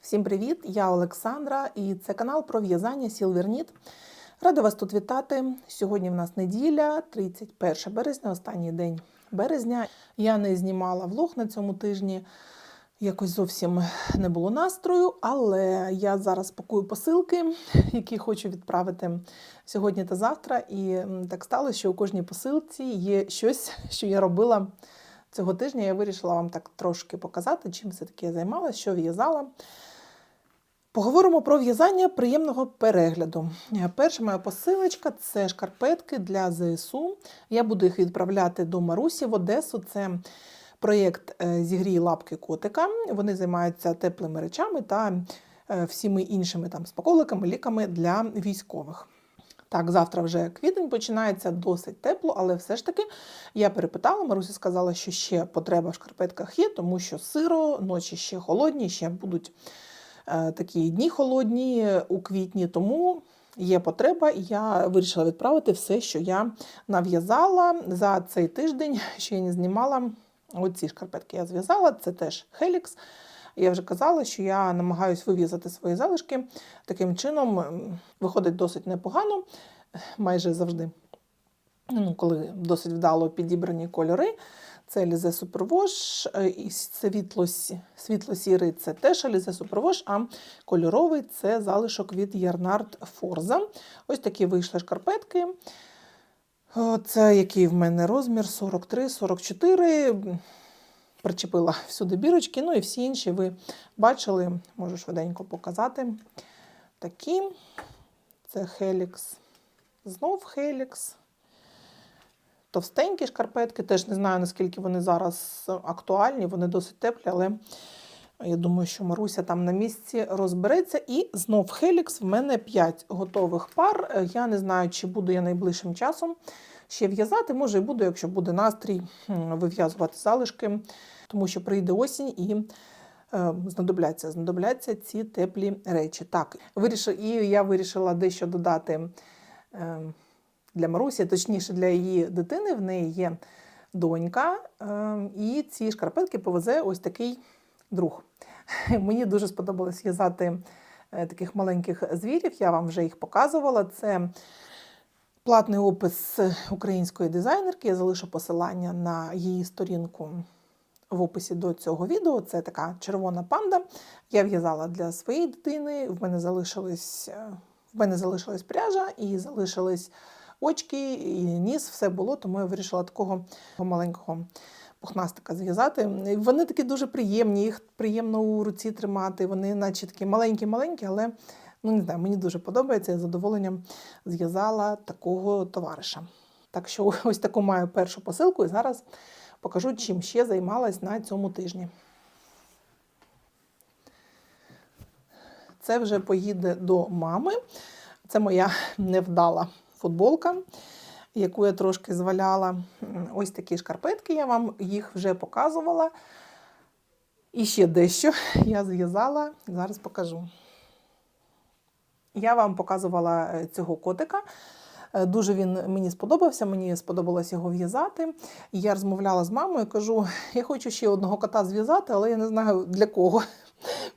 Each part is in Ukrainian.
Всім привіт! Я Олександра і це канал про в'язання Сілверніт. Рада вас тут вітати. Сьогодні в нас неділя, 31 березня, останній день березня. Я не знімала влог на цьому тижні. Якось зовсім не було настрою, але я зараз пакую посилки, які хочу відправити сьогодні та завтра. І так сталося, що у кожній посилці є щось, що я робила цього тижня. Я вирішила вам так трошки показати, чим все-таки я займалася, що в'язала. Поговоримо про в'язання приємного перегляду. Е, Перша моя посилочка це шкарпетки для ЗСУ. Я буду їх відправляти до Марусі в Одесу. Це проєкт е, Зігрій лапки котика. Вони займаються теплими речами та е, всіми іншими там смаколиками, ліками для військових. Так, завтра вже квітень починається досить тепло, але все ж таки я перепитала. Маруся сказала, що ще потреба в шкарпетках є, тому що сиро, ночі ще холодні, ще будуть такі дні холодні у квітні, тому є потреба, і я вирішила відправити все, що я нав'язала за цей тиждень, що я не знімала. Оці шкарпетки я зв'язала, це теж Helix. Я вже казала, що я намагаюся вив'язати свої залишки. Таким чином виходить досить непогано, майже завжди. Ну, коли досить вдало підібрані кольори. Це Alize Superwash, е, і світло, світло-сірий це теж Alize Superwash, а кольоровий це залишок від Ярнард Forza. Ось такі вийшли шкарпетки. Це який в мене розмір 43-44. Причепила всюди бірочки. Ну і всі інші ви бачили, можу швиденько показати. Такі. Це Helix. Знов Helix. Товстенькі шкарпетки. Теж не знаю, наскільки вони зараз актуальні, вони досить теплі, але я думаю, що Маруся там на місці розбереться. І знов Helix. В мене 5 готових пар. Я не знаю, чи буду я найближчим часом ще в'язати. Може, і буду, якщо буде настрій, вив'язувати залишки, тому що прийде осінь і. е, Знадобляться, знадобляться ці теплі речі. Так, вирішила, і я вирішила дещо додати е, для Марусі, точніше для її дитини. В неї є донька, е, і ці шкарпетки повезе ось такий друг. Мені дуже сподобалось в'язати е, таких маленьких звірів. Я вам вже їх показувала. Це платний опис української дизайнерки. Я залишу посилання на її сторінку в описі до цього відео. Це така червона панда. Я в'язала для своєї дитини. В мене залишились, е, в мене залишилась пряжа і залишились очки, і ніс, все було, тому я вирішила такого маленького пухнастика зв'язати. Вони такі дуже приємні, їх приємно у руці тримати. Вони, наче такі маленькі-маленькі, але ну не знаю, мені дуже подобається. Я з задоволенням зв'язала такого товариша. Так що ось таку маю першу посилку, і зараз покажу, чим ще займалась на цьому тижні. Це вже поїде до мами. Це моя невдала футболка, яку я трошки зваляла. Ось такі шкарпетки, я вам їх вже показувала. І ще дещо я зв'язала, зараз покажу. Я вам показувала е, цього котика. Е, Дуже він мені сподобався, мені сподобалось його в'язати. Я розмовляла з мамою, кажу, я хочу ще одного кота зв'язати, але я не знаю для кого.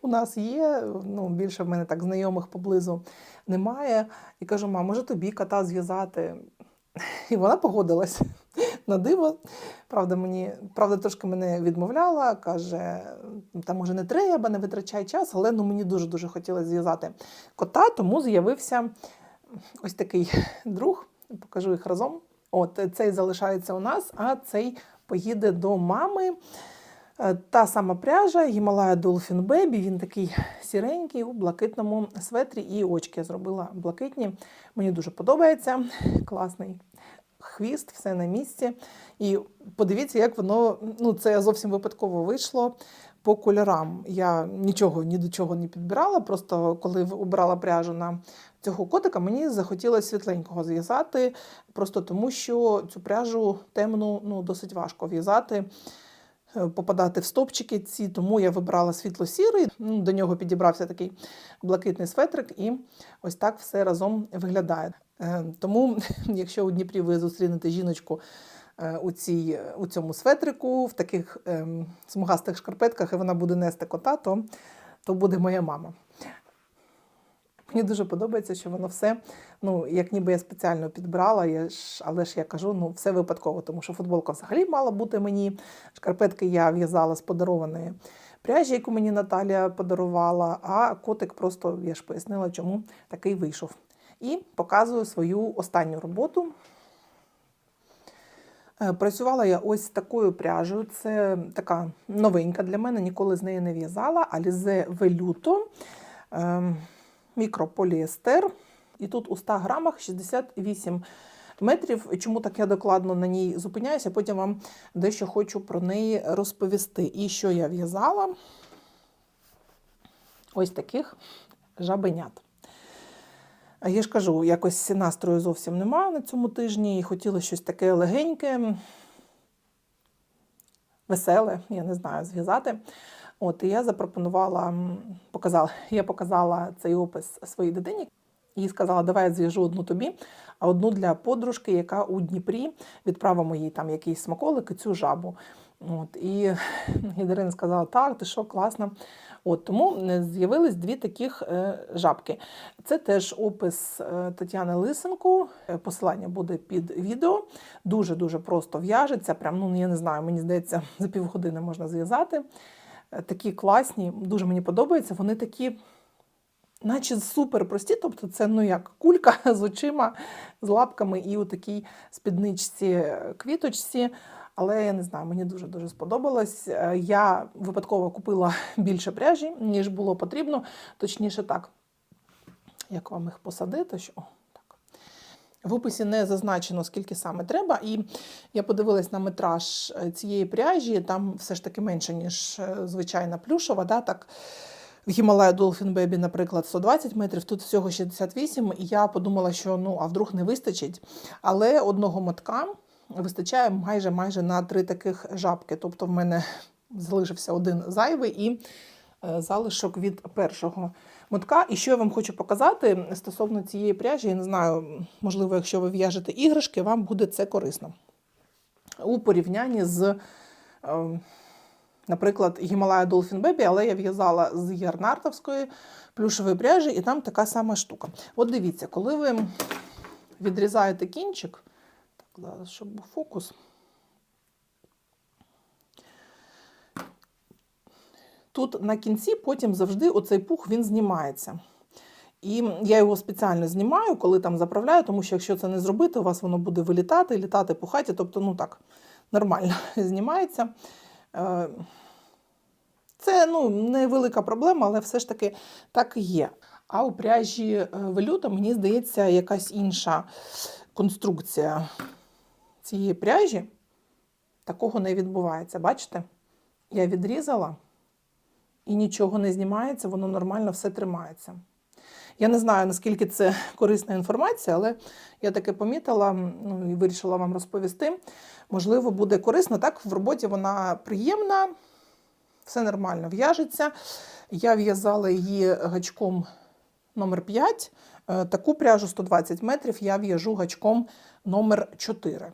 У нас є, ну, більше в мене так знайомих поблизу немає. І кажу, мам, може тобі кота зв'язати? І вона погодилась на диво. Правда, мені, правда, трошки мене відмовляла, каже, та може не треба, не витрачай час, але ну, мені дуже-дуже хотілося зв'язати кота, тому з'явився ось такий друг. Покажу їх разом. От цей залишається у нас, а цей поїде до мами. Е, Та сама пряжа Himalaya Dolphin Baby, він такий сіренький у блакитному светрі, і очки я зробила блакитні. Мені дуже подобається. Класний хвіст, все на місці. І подивіться, як воно ну це зовсім випадково вийшло по кольорам. Я нічого ні до чого не підбирала. Просто коли обрала пряжу на цього котика, мені захотілося світленького зв'язати, просто тому що цю пряжу темну ну, досить важко в'язати попадати в стопчики ці, тому я вибрала світло-сірий. Ну, До нього підібрався такий блакитний светрик, і ось так все разом виглядає. Е, Тому, якщо у Дніпрі ви зустрінете жіночку е, у, цій, у цьому светрику, в таких ем, смугастих шкарпетках, і вона буде нести кота, то то буде моя мама. Мені дуже подобається, що воно все, ну, як ніби я спеціально підбрала, я ж, але ж я кажу, ну, все випадково, тому що футболка взагалі мала бути мені. Шкарпетки я в'язала з подарованої пряжі, яку мені Наталія подарувала, а котик просто, я ж пояснила, чому такий вийшов. І показую свою останню роботу. Е, Працювала я ось такою пряжею. Це така новинка для мене, ніколи з неї не в'язала. Alize Velluto, ем, мікрополіестер. І тут у 100 грамах 68 метрів. Чому так я докладно на ній зупиняюся? Потім вам дещо хочу про неї розповісти. І що я в'язала? Ось таких жабенят. Я ж кажу, якось настрою зовсім немає на цьому тижні, і хотіла щось таке легеньке, веселе, я не знаю, зв'язати. От, і я запропонувала, показала, я показала цей опис своїй дитині і сказала, давай я зв'яжу одну тобі, а одну для подружки, яка у Дніпрі відправимо їй там якийсь смаколик і цю жабу. От, і Ірина сказала, так, ти що, класно. От, тому е, з'явились дві таких е, жабки. Це теж опис е, Тетяни Лисенко. Посилання буде під відео. Дуже-дуже просто в'яжеться. Прям, ну, я не знаю, мені здається, за півгодини можна зв'язати. Такі класні, дуже мені подобаються. Вони такі, наче супер прості. Тобто, це ну як кулька з очима, з лапками і у такій спідничці е, квіточці. Але я не знаю, мені дуже дуже сподобалось. Е, Я випадково купила більше пряжі, ніж було потрібно. Точніше, так, як вам їх посадити? Що? В описі не зазначено, скільки саме треба. І я подивилась на метраж е, цієї пряжі, там все ж таки менше, ніж е, звичайна плюшова. Да? Так, в Himalaya Dolphin Baby, наприклад, 120 метрів, тут всього 68, і я подумала, що ну, а вдруг не вистачить. Але одного мотка вистачає майже майже на три таких жабки. Тобто в мене залишився один зайвий і е, залишок від першого мотка. І що я вам хочу показати стосовно цієї пряжі, я не знаю, можливо, якщо ви в'яжете іграшки, вам буде це корисно. У порівнянні з, е, наприклад, Himalaya Dolphin Baby, але я в'язала з ярнартовської плюшової пряжі, і там така сама штука. От дивіться, коли ви відрізаєте кінчик, так, зараз, щоб був фокус. Тут на кінці потім завжди оцей пух він знімається. І я його спеціально знімаю, коли там заправляю, тому що якщо це не зробити, у вас воно буде вилітати, літати по хаті, тобто, ну так, нормально знімається. Е, Це ну, невелика проблема, але все ж таки так і є. А у пряжі е, велюта, мені здається, якась інша конструкція цієї пряжі. Такого не відбувається. Бачите? Я відрізала і нічого не знімається, воно нормально все тримається. Я не знаю, наскільки це корисна інформація, але я таке помітила ну, і вирішила вам розповісти. Можливо, буде корисно. Так, в роботі вона приємна, все нормально в'яжеться. Я в'язала її гачком номер 5. Е, Таку пряжу 120 метрів я в'яжу гачком номер 4.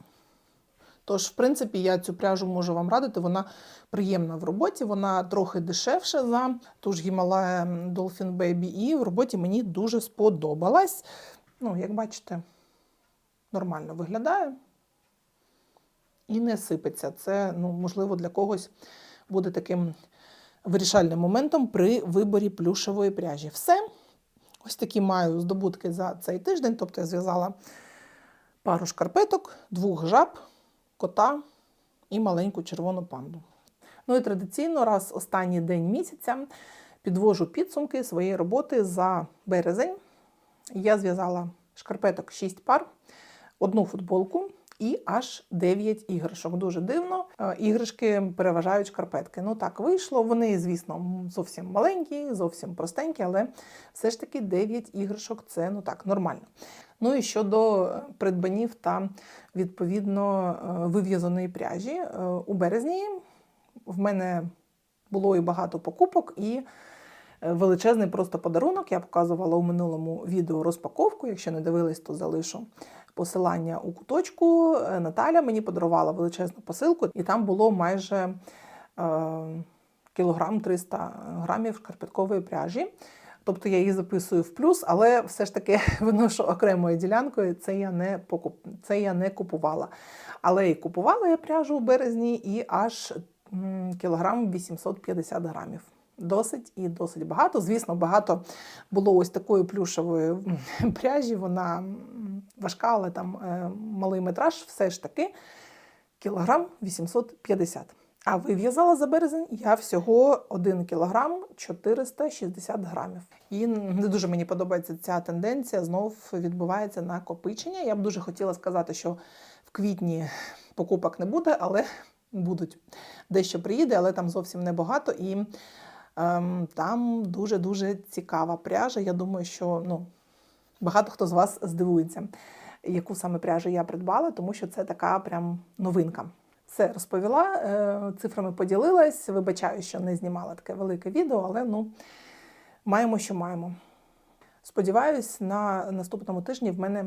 Тож, в принципі, я цю пряжу можу вам радити. Вона приємна в роботі, вона трохи дешевша за ту ж Himalaya Dolphin Baby, і в роботі мені дуже сподобалась. Ну, як бачите, нормально виглядає і не сипеться. Це, ну, можливо, для когось буде таким вирішальним моментом при виборі плюшевої пряжі. Все. Ось такі маю здобутки за цей тиждень. Тобто я зв'язала пару шкарпеток, двох жаб, кота і маленьку червону панду. Ну і традиційно, раз останній день місяця підвожу підсумки своєї роботи за березень. Я зв'язала шкарпеток 6 пар, одну футболку і аж 9 іграшок. Дуже дивно. Е, Іграшки переважають шкарпетки. Ну так вийшло. Вони, звісно, зовсім маленькі, зовсім простенькі, але все ж таки 9 іграшок це ну так, нормально. Ну і щодо придбанів та відповідно е, вив'язаної пряжі, е, у березні в мене було і багато покупок, і е, величезний просто подарунок. Я показувала у минулому відео розпаковку. Якщо не дивились, то залишу посилання у куточку. Наталя мені подарувала величезну посилку, і там було майже кілограм 300 грамів шкарпеткової пряжі. Тобто я її записую в плюс, але все ж таки виношу окремою ділянкою. Це я не покуп... це я не купувала. Але і купувала я пряжу у березні і аж кілограм 850 грамів. Досить і досить багато. Звісно, багато було ось такої плюшевої пряжі. Вона важка, але там е, малий метраж, все ж таки кілограм 850. А вив'язала за березень я всього 1 кілограм 460 грамів. І не дуже мені подобається ця тенденція. Знов відбувається накопичення. Я б дуже хотіла сказати, що в квітні покупок не буде, але будуть. Дещо приїде, але там зовсім небагато. І ем, там дуже-дуже цікава пряжа. Я думаю, що ну, багато хто з вас здивується, яку саме пряжу я придбала, тому що це така прям новинка. Все розповіла, е, цифрами поділилась. Вибачаю, що не знімала таке велике відео, але ну маємо, що маємо. Сподіваюсь, на наступному тижні в мене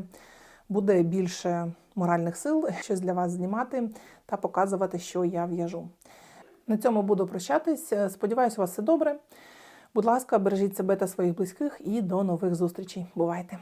буде більше моральних сил щось для вас знімати та показувати, що я в'яжу. На цьому буду прощатись. Сподіваюсь, у вас все добре. Будь ласка, бережіть себе та своїх близьких і до нових зустрічей. Бувайте!